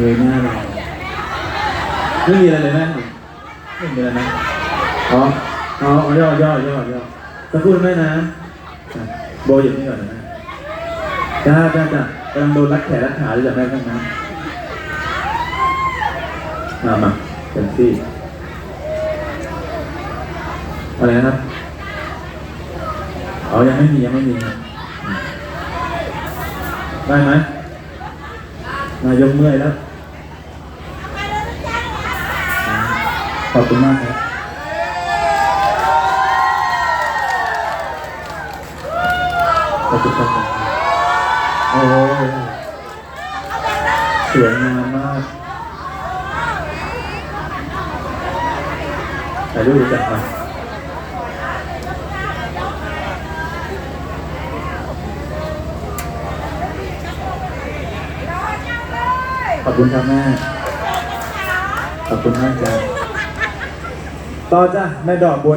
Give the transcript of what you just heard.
เงยหน้าเราไม่มีอะไรเลยนะไม่มีอะไรนะอ๋ออ๋อย่อย่อย่อย่อสักครู่แม่นะโบหยุดนี่ก่อนนะจ้าจ้าจ้ากำลังโดนรัดแขนรัดขาเลยจากแม่ข้างนั้นมามาเต็มที่อะไรนะครับอ๋อยังไม่มียังไม่มีได้ไหมนายกเมื่อยแล้ว ขอบคุณมากครับขอบคุณครับโอ้ยสวยงามมากถ่ายรูปจัดมาขอบคุณครับแม่ ขอบคุณมากจ้ะ ต่อจ้ะแม่ดอกบัว